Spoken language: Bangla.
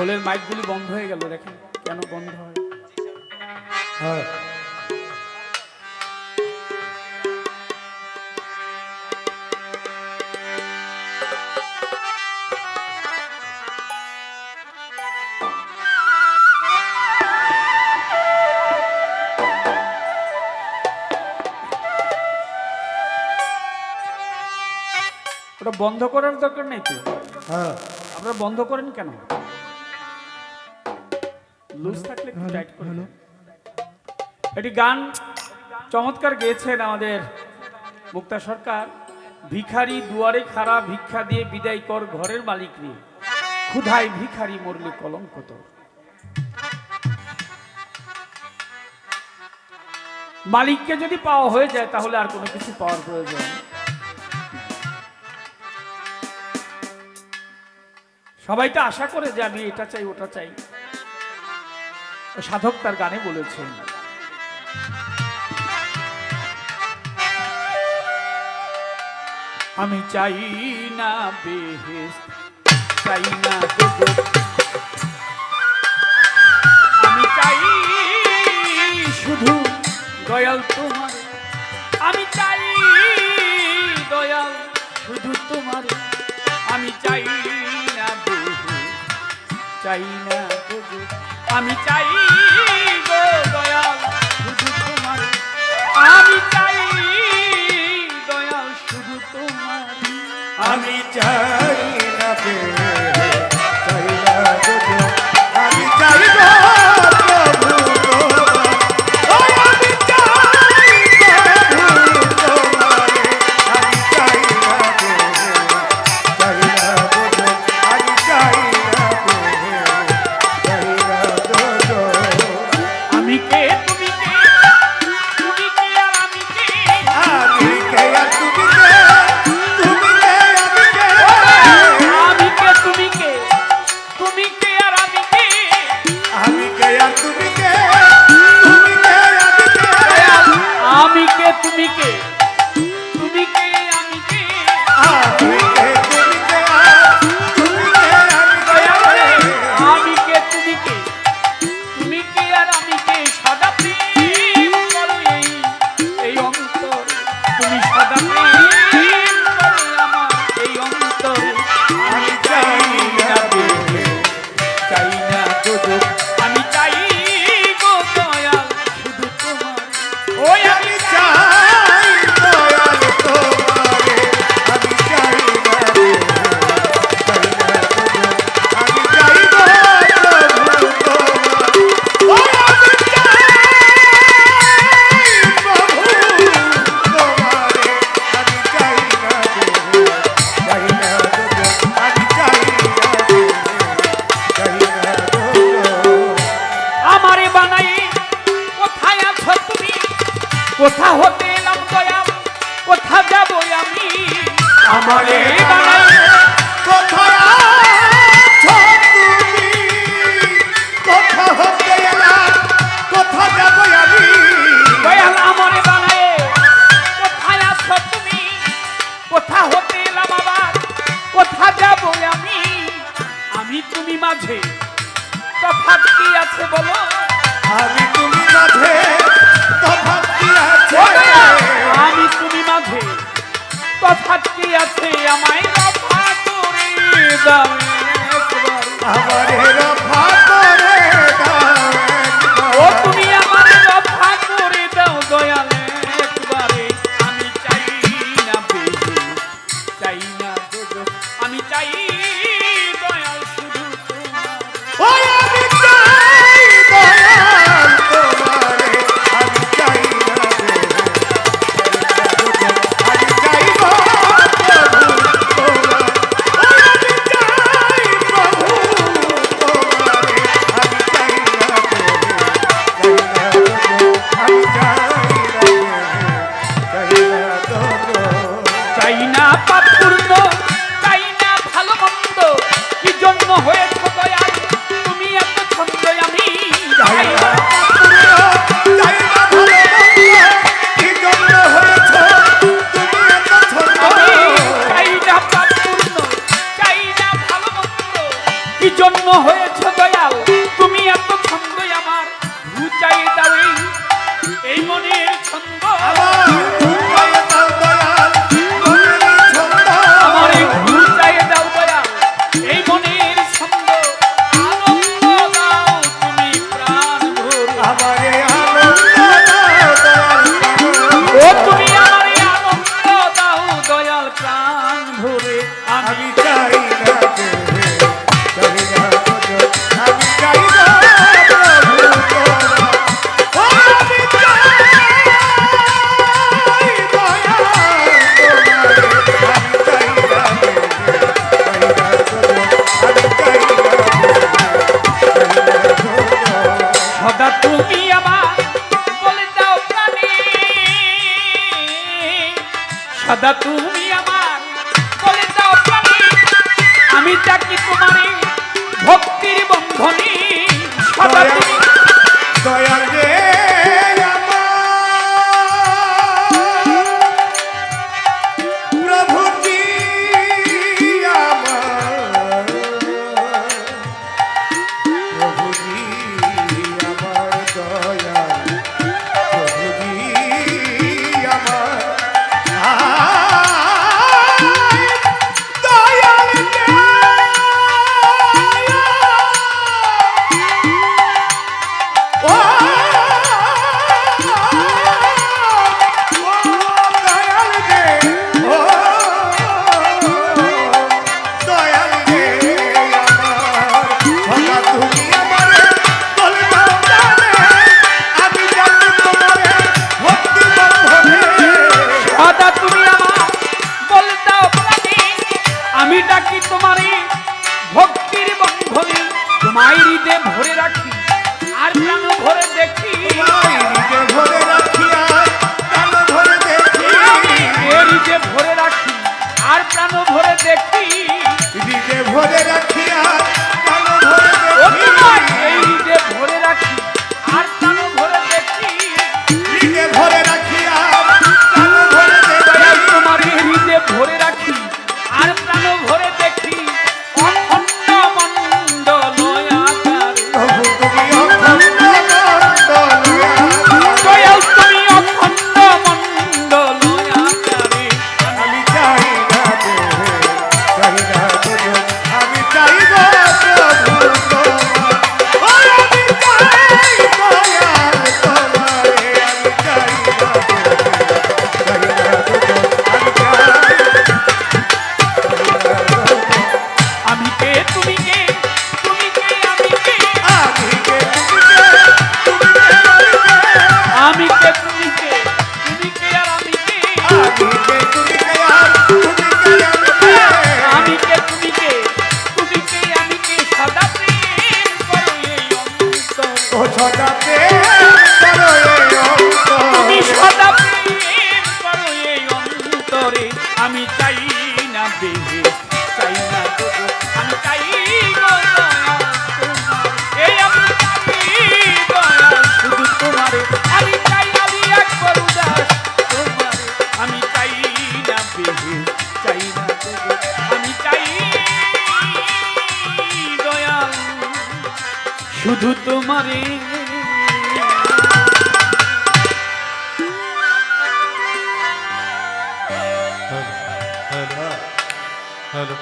ঢোলের মাইকগুলি বন্ধ হয়ে গেল দেখেন কেন বন্ধ হয়। হ্যাঁ। ওটা বন্ধ করার দরকার নেই তো? হ্যাঁ। আপনারা বন্ধ করেন কেন? লুজ থাকলে একটু টাইট করে। এটি গান চমৎকার গেয়েছেন আমাদের মুক্তা সরকার। ভিখারি দুয়ারে খাড়া ভিক্ষা দিয়ে বিদায় কর ঘরের মালিক রে। ক্ষুধায় ভিখারি মরলে কলঙ্ক তোর। মালিককে যদি পাওয়া হয়ে যায় তাহলে আর কোনো কিছু পাওয়ার প্রয়োজন। সবাই তো আশা করে যে আমি এটা চাই ওটা চাই। সাধক তার গানে বলেছেন। আমি চাই না বেহেস চাই না আমি চাই শুধু দয়াল তোমার। আমি চাই দয়াল শুধু তোমার। আমি চাই না বহু চাই না বহু আমি চাই গো। হতে এলাম কোথা যাব আমি? আমারে আমি তুমি মাঝে। তফাৎ কি আছে বলো? দিয়াছে আমায় বাবা করে দাও একবার। প্রাণ ভরে আমি চাই না। বন্ধনী দয়ার যে দাদা তুমি আমার বলে দাও আমি ডাকি তোমারে ভক্তির বন্ধনে। তোমায় হৃদে ভরে রাখি আর কেন ভরে দেখি? হৃদে ভরে রাখি আর কেন ভরে দেখি? হৃদে ভরে রাখি আর কেন ভরে দেখি? হৃদে ভরে রাখি আর প্রাণ ভরে দেখি? এই হৃদে ভরে রাখি। বিহু চাই না শুধু তোমারে। হ্যালো।